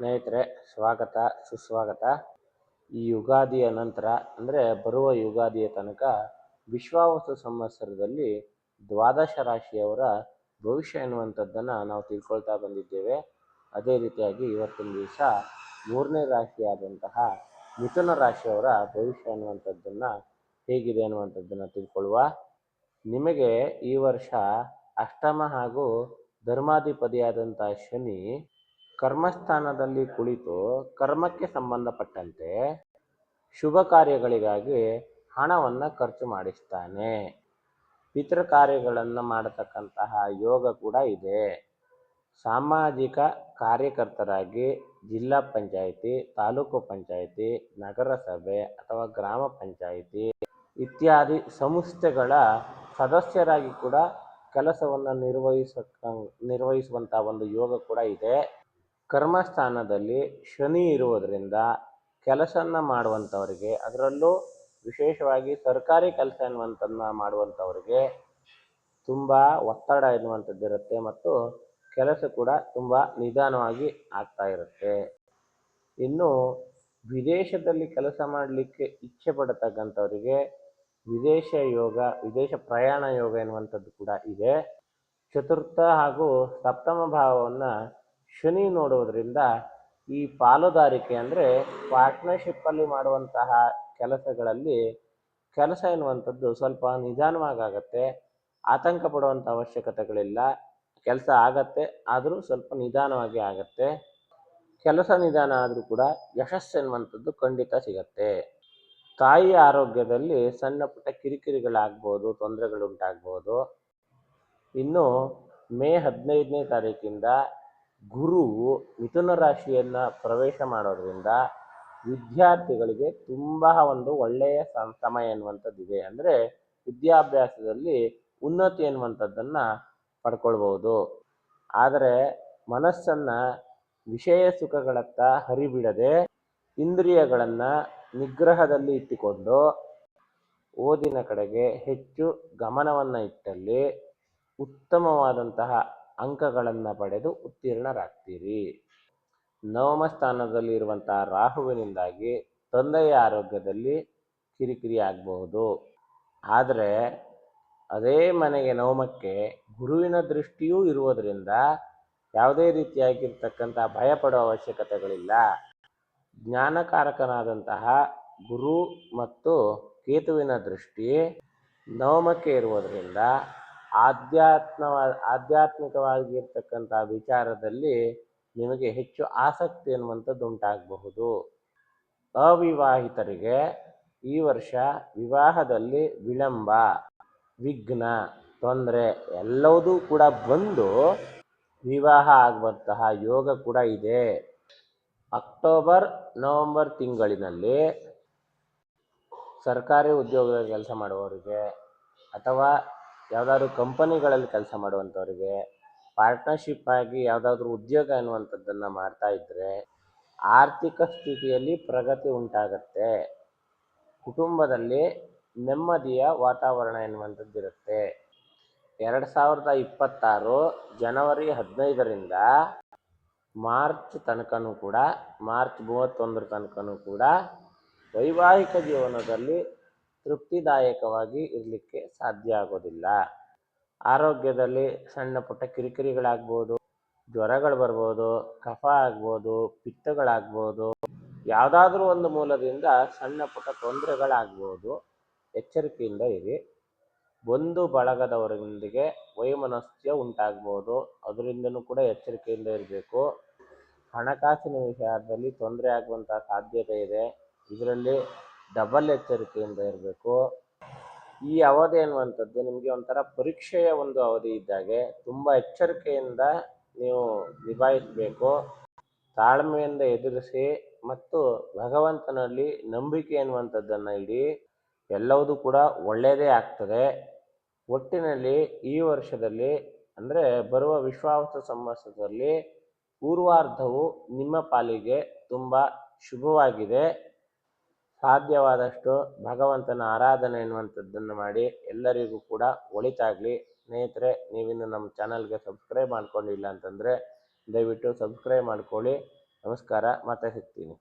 ಸ್ನೇಹಿತರೆ, ಸ್ವಾಗತ, ಸುಸ್ವಾಗತ. ಈ ಯುಗಾದಿಯ ನಂತರ, ಅಂದರೆ ಬರುವ ಯುಗಾದಿಯ ತನಕ ವಿಶ್ವಾವಸು ಸಂವತ್ಸರದಲ್ಲಿ ದ್ವಾದಶ ರಾಶಿಯವರ ಭವಿಷ್ಯ ಎನ್ನುವಂಥದ್ದನ್ನು ನಾವು ತಿಳ್ಕೊಳ್ತಾ ಬಂದಿದ್ದೇವೆ. ಅದೇ ರೀತಿಯಾಗಿ ಇವತ್ತಿನ ದಿವಸ ಮೂರನೇ ರಾಶಿಯಾದಂತಹ ಮಿಥುನ ರಾಶಿಯವರ ಭವಿಷ್ಯ ಎನ್ನುವಂಥದ್ದನ್ನು ಹೇಗಿದೆ ಅನ್ನುವಂಥದ್ದನ್ನು ತಿಳ್ಕೊಳ್ಳುವ. ನಿಮಗೆ ಈ ವರ್ಷ ಅಷ್ಟಮ ಹಾಗೂ ಧರ್ಮಾಧಿಪತಿಯಾದಂಥ ಶನಿ ಕರ್ಮಸ್ಥಾನದಲ್ಲಿ ಕುಳಿತು ಕರ್ಮಕ್ಕೆ ಸಂಬಂಧಪಟ್ಟಂತೆ ಶುಭ ಕಾರ್ಯಗಳಿಗಾಗಿ ಹಣವನ್ನು ಖರ್ಚು ಮಾಡಿಸ್ತಾನೆ. ಪಿತೃ ಕಾರ್ಯಗಳನ್ನು ಮಾಡತಕ್ಕಂತಹ ಯೋಗ ಕೂಡ ಇದೆ. ಸಾಮಾಜಿಕ ಕಾರ್ಯಕರ್ತರಾಗಿ ಜಿಲ್ಲಾ ಪಂಚಾಯಿತಿ, ತಾಲೂಕು ಪಂಚಾಯಿತಿ, ನಗರಸಭೆ ಅಥವಾ ಗ್ರಾಮ ಪಂಚಾಯಿತಿ ಇತ್ಯಾದಿ ಸಂಸ್ಥೆಗಳ ಸದಸ್ಯರಾಗಿ ಕೂಡ ಕೆಲಸವನ್ನು ನಿರ್ವಹಿಸ ನಿರ್ವಹಿಸುವಂಥ ಒಂದು ಯೋಗ ಕೂಡ ಇದೆ. ಕರ್ಮಸ್ಥಾನದಲ್ಲಿ ಶನಿ ಇರುವುದರಿಂದ ಕೆಲಸನ ಮಾಡುವಂಥವ್ರಿಗೆ, ಅದರಲ್ಲೂ ವಿಶೇಷವಾಗಿ ಸರ್ಕಾರಿ ಕೆಲಸ ಎನ್ನುವಂಥದ್ದನ್ನ ಮಾಡುವಂಥವ್ರಿಗೆ ತುಂಬ ಒತ್ತಡ ಎನ್ನುವಂಥದ್ದು ಇರುತ್ತೆ ಮತ್ತು ಕೆಲಸ ಕೂಡ ತುಂಬ ನಿಧಾನವಾಗಿ ಆಗ್ತಾ ಇರುತ್ತೆ. ಇನ್ನು ವಿದೇಶದಲ್ಲಿ ಕೆಲಸ ಮಾಡಲಿಕ್ಕೆ ಇಚ್ಛೆ ಪಡತಕ್ಕಂಥವರಿಗೆ ವಿದೇಶ ಯೋಗ, ವಿದೇಶ ಪ್ರಯಾಣ ಯೋಗ ಎನ್ನುವಂಥದ್ದು ಕೂಡ ಇದೆ. ಚತುರ್ಥ ಹಾಗೂ ಸಪ್ತಮ ಭಾವವನ್ನು ಶನಿ ನೋಡುವುದರಿಂದ ಈ ಪಾಲುದಾರಿಕೆ ಅಂದರೆ ಪಾರ್ಟ್ನರ್ಶಿಪ್ಪಲ್ಲಿ ಮಾಡುವಂತಹ ಕೆಲಸಗಳಲ್ಲಿ ಕೆಲಸ ಎನ್ನುವಂಥದ್ದು ಸ್ವಲ್ಪ ನಿಧಾನವಾಗತ್ತೆ ಆತಂಕ ಪಡುವಂಥ ಅವಶ್ಯಕತೆಗಳಿಲ್ಲ, ಕೆಲಸ ಆಗತ್ತೆ, ಆದರೂ ಸ್ವಲ್ಪ ನಿಧಾನವಾಗಿ ಆಗತ್ತೆ, ಕೆಲಸ ನಿಧಾನ ಆದರೂ ಕೂಡ ಯಶಸ್ಸು ಎನ್ನುವಂಥದ್ದು ಖಂಡಿತ ಸಿಗತ್ತೆ. ತಾಯಿಯ ಆರೋಗ್ಯದಲ್ಲಿ ಸಣ್ಣ ಪುಟ್ಟ ಕಿರಿಕಿರಿಗಳಾಗ್ಬೋದು, ತೊಂದರೆಗಳುಂಟಾಗ್ಬೋದು. ಇನ್ನು ಮೇ ಹದಿನೈದನೇ ತಾರೀಕಿಂದ ಗುರು ಮಿಥುನ ರಾಶಿಯನ್ನು ಪ್ರವೇಶ ಮಾಡೋದ್ರಿಂದ ವಿದ್ಯಾರ್ಥಿಗಳಿಗೆ ತುಂಬ ಒಂದು ಒಳ್ಳೆಯ ಸಮಯ ಎನ್ನುವಂಥದ್ದು ಇದೆ ಅಂದರೆ ವಿದ್ಯಾಭ್ಯಾಸದಲ್ಲಿ ಉನ್ನತಿ ಎನ್ನುವಂಥದ್ದನ್ನು ಪಡ್ಕೊಳ್ಬೋದು ಆದರೆ ಮನಸ್ಸನ್ನು ವಿಷಯ ಸುಖಗಳತ್ತ ಹರಿಬಿಡದೆ ಇಂದ್ರಿಯಗಳನ್ನು ನಿಗ್ರಹದಲ್ಲಿ ಇಟ್ಟುಕೊಂಡು ಓದಿನ ಕಡೆಗೆ ಹೆಚ್ಚು ಗಮನವನ್ನು ಇಟ್ಟಲ್ಲಿ ಉತ್ತಮವಾದಂತಹ ಅಂಕಗಳನ್ನು ಪಡೆದು ಉತ್ತೀರ್ಣರಾಗ್ತೀರಿ. ನವಮ ಸ್ಥಾನದಲ್ಲಿ ಇರುವಂತಹ ರಾಹುವಿನಿಂದಾಗಿ ತಂದೆಯ ಆರೋಗ್ಯದಲ್ಲಿ ಕಿರಿಕಿರಿ ಆಗಬಹುದು. ಆದರೆ ಅದೇ ಮನೆಗೆ ನವಮಕ್ಕೆ ಗುರುವಿನ ದೃಷ್ಟಿಯೂ ಇರುವುದರಿಂದ ಯಾವುದೇ ರೀತಿಯಾಗಿರ್ತಕ್ಕಂಥ ಭಯ ಪಡುವ ಅವಶ್ಯಕತೆಗಳಿಲ್ಲ. ಜ್ಞಾನಕಾರಕನಾದಂತಹ ಗುರು ಮತ್ತು ಕೇತುವಿನ ದೃಷ್ಟಿ ನವಮಕ್ಕೆ ಇರುವುದರಿಂದ ಆಧ್ಯಾತ್ಮವ, ಆಧ್ಯಾತ್ಮಿಕವಾಗಿರ್ತಕ್ಕಂಥ ವಿಚಾರದಲ್ಲಿ ನಿಮಗೆ ಹೆಚ್ಚು ಆಸಕ್ತಿ ಅನ್ನುವಂಥದ್ದು ಉಂಟಾಗಬಹುದು. ಅವಿವಾಹಿತರಿಗೆ ಈ ವರ್ಷ ವಿವಾಹದಲ್ಲಿ ವಿಳಂಬ, ವಿಘ್ನ, ತೊಂದರೆ ಎಲ್ಲವೂ ಕೂಡ ಬಂದು ವಿವಾಹ ಆಗುವಂತಹ ಯೋಗ ಕೂಡ ಇದೆ. ಅಕ್ಟೋಬರ್, ನವೆಂಬರ್ ತಿಂಗಳಿನಲ್ಲಿ ಸರ್ಕಾರಿ ಉದ್ಯೋಗದಲ್ಲಿ ಕೆಲಸ ಮಾಡುವವರಿಗೆ ಅಥವಾ ಯಾವುದಾದ್ರು ಕಂಪನಿಗಳಲ್ಲಿ ಕೆಲಸ ಮಾಡುವಂಥವ್ರಿಗೆ ಪಾರ್ಟ್ನರ್ಶಿಪ್ ಆಗಿ ಯಾವುದಾದ್ರೂ ಉದ್ಯೋಗ ಅನ್ನುವಂಥದ್ದನ್ನು ಮಾಡ್ತಾ ಇದ್ದರೆ ಆರ್ಥಿಕ ಸ್ಥಿತಿಯಲ್ಲಿ ಪ್ರಗತಿ ಉಂಟಾಗತ್ತೆ. ಕುಟುಂಬದಲ್ಲಿ ನೆಮ್ಮದಿಯ ವಾತಾವರಣ ಎನ್ನುವಂಥದ್ದು ಇರುತ್ತೆ. ಎರಡು ಸಾವಿರದ ಇಪ್ಪತ್ತಾರು ಜನವರಿ ಹದಿನೈದರಿಂದ ಮಾರ್ಚ್ ತನಕನೂ ಕೂಡ, ಮಾರ್ಚ್ ಮೂವತ್ತೊಂದರ ತನಕನೂ ಕೂಡ ವೈವಾಹಿಕ ಜೀವನದಲ್ಲಿ ತೃಪ್ತಿದಾಯಕವಾಗಿ ಇರಲಿಕ್ಕೆ ಸಾಧ್ಯ ಆಗೋದಿಲ್ಲ. ಆರೋಗ್ಯದಲ್ಲಿ ಸಣ್ಣ ಪುಟ್ಟ ಕಿರಿಕಿರಿಗಳಾಗ್ಬೋದು, ಜ್ವರಗಳು ಬರ್ಬೋದು, ಕಫ ಆಗ್ಬೋದು, ಪಿತ್ತಗಳಾಗ್ಬೋದು, ಯಾವುದಾದ್ರೂ ಒಂದು ಮೂಲದಿಂದ ಸಣ್ಣ ಪುಟ್ಟ ತೊಂದರೆಗಳಾಗ್ಬೋದು. ಎಚ್ಚರಿಕೆಯಿಂದ ಇರಿ. ಬಂಧು ಬಳಗದವರೊಂದಿಗೆ ವೈಮನಸ್ಯ ಉಂಟಾಗ್ಬೋದು. ಅದರಿಂದನೂ ಕೂಡ ಎಚ್ಚರಿಕೆಯಿಂದ ಇರಬೇಕು. ಹಣಕಾಸಿನ ವಿಚಾರದಲ್ಲಿ ತೊಂದರೆ ಆಗುವಂಥ ಸಾಧ್ಯತೆ ಇದೆ. ಇದರಲ್ಲಿ ಡಬಲ್ ಎಚ್ಚರಿಕೆಯಿಂದ ಇರಬೇಕು. ಈ ಅವಧಿ ಅನ್ನುವಂಥದ್ದು ನಿಮಗೆ ಒಂಥರ ಪರೀಕ್ಷೆಯ ಒಂದು ಅವಧಿ ಇದ್ದಾಗೆ ತುಂಬ ಎಚ್ಚರಿಕೆಯಿಂದ ನೀವು ನಿಭಾಯಿಸಬೇಕು. ತಾಳ್ಮೆಯಿಂದ ಎದುರಿಸಿ ಮತ್ತು ಭಗವಂತನಲ್ಲಿ ನಂಬಿಕೆ ಎನ್ನುವಂಥದ್ದನ್ನು ಇಡಿ. ಎಲ್ಲವೂ ಕೂಡ ಒಳ್ಳೆಯದೇ ಆಗ್ತದೆ. ಒಟ್ಟಿನಲ್ಲಿ ಈ ವರ್ಷದಲ್ಲಿ ಅಂದರೆ ಬರುವ ವಿಶ್ವಾವಸ ಸಂವತ್ಸರದಲ್ಲಿ ಪೂರ್ವಾರ್ಧವು ನಿಮ್ಮ ಪಾಲಿಗೆ ತುಂಬ ಶುಭವಾಗಿದೆ. ಸಾಧ್ಯವಾದಷ್ಟು ಭಗವಂತನ ಆರಾಧನೆ ಎನ್ನುವಂಥದ್ದನ್ನು ಮಾಡಿ ಎಲ್ಲರಿಗೂ ಕೂಡ ಒಳಿತಾಗಲಿ. ಸ್ನೇಹಿತರೆ, ನೀವಿನ್ನು ನಮ್ಮ ಚಾನಲ್ಗೆ ಸಬ್ಸ್ಕ್ರೈಬ್ ಮಾಡ್ಕೊಂಡಿಲ್ಲ ಅಂತಂದರೆ ದಯವಿಟ್ಟು ಸಬ್ಸ್ಕ್ರೈಬ್ ಮಾಡ್ಕೊಳ್ಳಿ. ನಮಸ್ಕಾರ, ಮತ್ತೆ ಸಿಗ್ತೀನಿ.